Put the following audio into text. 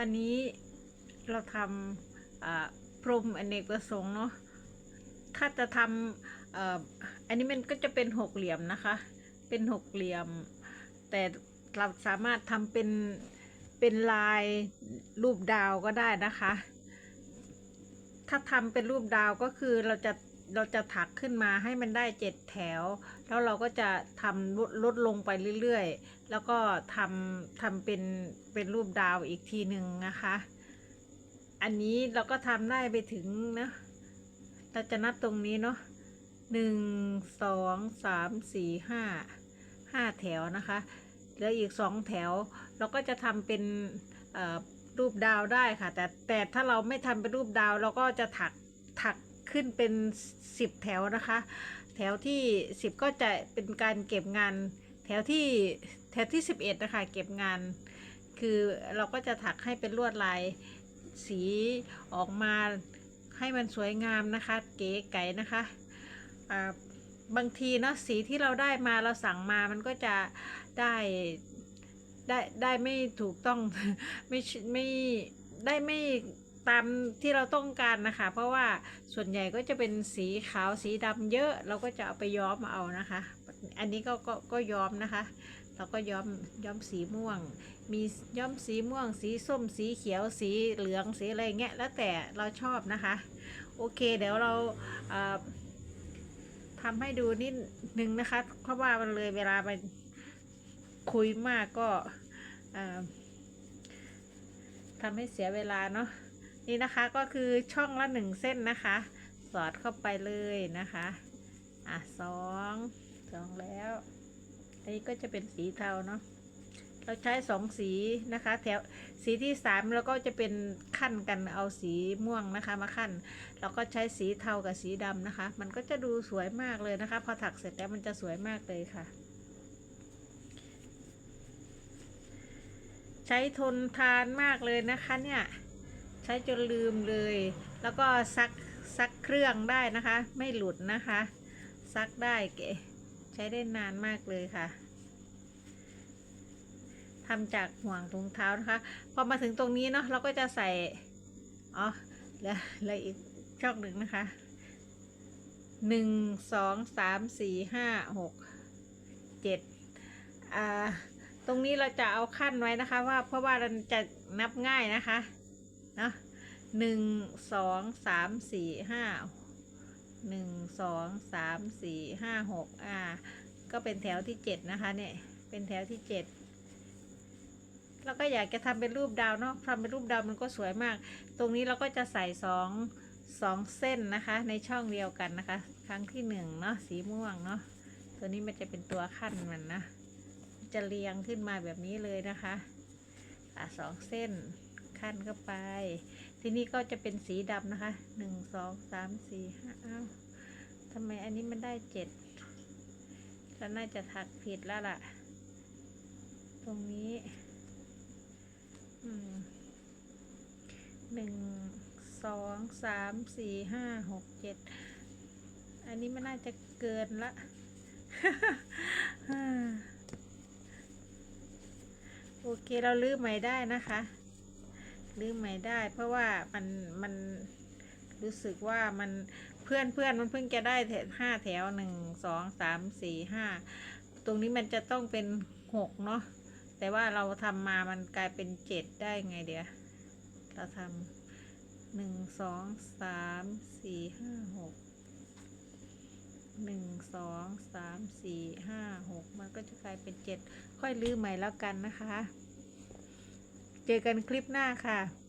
วันนี้เราทำพรมอเนกประสงค์เนาะ ถ้าจะทำอ่ออันนี้มันก็จะเป็นหกเหลี่ยมนะคะ เป็นหกเหลี่ยม แต่เราสามารถทำเป็นเป็นลายรูปดาวก็ได้นะคะ ถ้าทำเป็นรูปดาวก็คือเราจะ เราจะถักขึ้นมาให้มันได้เจ็ดแถว แล้วเราก็จะทำลดลดลงไปเรื่อยๆ แล้วก็ทำทำเป็นเป็นรูปดาวอีกทีหนึ่งนะคะ อันนี้เราก็ทำได้ไปถึงนะเราจะนับตรงนี้เนาะหนึ่งสองสามสี่ห้าห้าแถวนะคะเหลืออีกสองแถว เราก็จะทำเป็นรูปดาวได้ค่ะ แต่แต่ถ้าเราไม่ทำเป็นรูปดาวเราก็จะถักถัก ขึ้นเป็นสิบแถวนะคะ แถวที่สิบก็จะเป็นการเก็บงาน แถวที่แถวที่สิบเอ็ดนะคะ เก็บงาน คือเราก็จะถักให้เป็นลวดลายสีออกมาให้มันสวยงามนะคะ เก๋ไก๋นะคะบางทีเนาะสีที่เราได้มาเราสั่งมามันก็จะได้ได้ได้ไม่ถูกต้องไม่ไม่ได้ไม่ ตามที่เราต้องการนะคะ เพราะว่าส่วนใหญ่ก็จะเป็นสีขาวสีดำเยอะ เราก็จะเอาไปย้อมเอานะคะ อันนี้ก็ก็ก็ย้อมนะคะ เราก็ย้อมย้อมสีม่วง มีย้อมสีม่วง สีส้ม สีเขียว สีเหลือง สีอะไรเงี้ย แล้วแต่เราชอบนะคะ โอเค เดี๋ยวเราเอ่อทำให้ดูนิดนึงนะคะ เพราะว่ามันเลยเวลาไปคุยมากก็ทำให้เสียเวลาเนาะ นี่นะคะก็คือช่องละหนึ่งเส้นนะคะ สอดเข้าไปเลยนะคะ อะสองสองแล้วอันนี้ก็จะเป็นสีเทาเนาะเราใช้สองสีนะคะ แถวสีที่สามเราก็จะเป็นขั้นกันเอาสีม่วงนะคะมาขั้นเราก็ใช้สีเทากับสีดำนะคะ มันก็จะดูสวยมากเลยนะคะ พอถักเสร็จแล้วมันจะสวยมากเลยค่ะ ใช้ทนทานมากเลยนะคะเนี่ย ใช้จนลืมเลย แล้วก็ซักซักเครื่องได้นะคะ ไม่หลุดนะคะ ซักได้เก๋ใช้ได้นานมากเลยค่ะทำจากห่วงถุงเท้านะคะพอมาถึงตรงนี้เนาะเราก็จะใส่อ๋อเหลือเหลืออีกช่องหนึ่งนะคะหนึ่งสองสามสี่ห้าหกเจ็ดอ่าตรงนี้เราจะเอาขั้นไว้นะคะว่าเพราะว่ามันจะนับง่ายนะคะ นะหนึ่งสองสามสี่ห้าหนึ่งสองสามสี่ห้าหกอ่าก็เป็นแถวที่เจ็ดนะคะเนี่ยเป็นแถวที่เจ็ดแล้วก็อยากจะทำเป็นรูปดาวเนาะทำเป็นรูปดาวมันก็สวยมาก ตรงนี้เราก็จะใส่สองสองเส้นนะคะในช่องเดียวกันนะคะ ครั้งที่หนึ่งเนาะสีม่วงเนาะตัวนี้มันจะเป็นตัวขั้นมันนะ จะเรียงขึ้นมาแบบนี้เลยนะคะอะสองเส้น ขั้นเข้าไป ทีนี้ก็จะเป็นสีดำนะคะหนึ่งสองสามสี่ห้าอ้าวทำไมอันนี้มันได้เจ็ดเราน่าจะถักผิดแล้วล่ะ ตรงนี้อืมหนึ่งสองสามสี่ห้าหกเจ็ดอันนี้มันน่าจะเกินละโอเค เราลื้อใหม่ได้นะคะ ลื้อใหม่ได้ เพราะว่ามันมันรู้สึกว่ามันเพื่อนเพื่อนมันเพิ่งจะได้แถวห้าแถวหนึ่งสองสามสี่ห้าตรงนี้มันจะต้องเป็นหกเนาะแต่ว่าเราทำมามันกลายเป็นเจ็ดได้ไงเดี๋ยวเราทำหนึ่งสองสามสี่ห้าหกหนึ่งสองสามสี่ห้าหกมันก็จะกลายเป็นเจ็ดค่อยลื้อใหม่แล้วกันนะคะ เจอกันคลิปหน้าค่ะ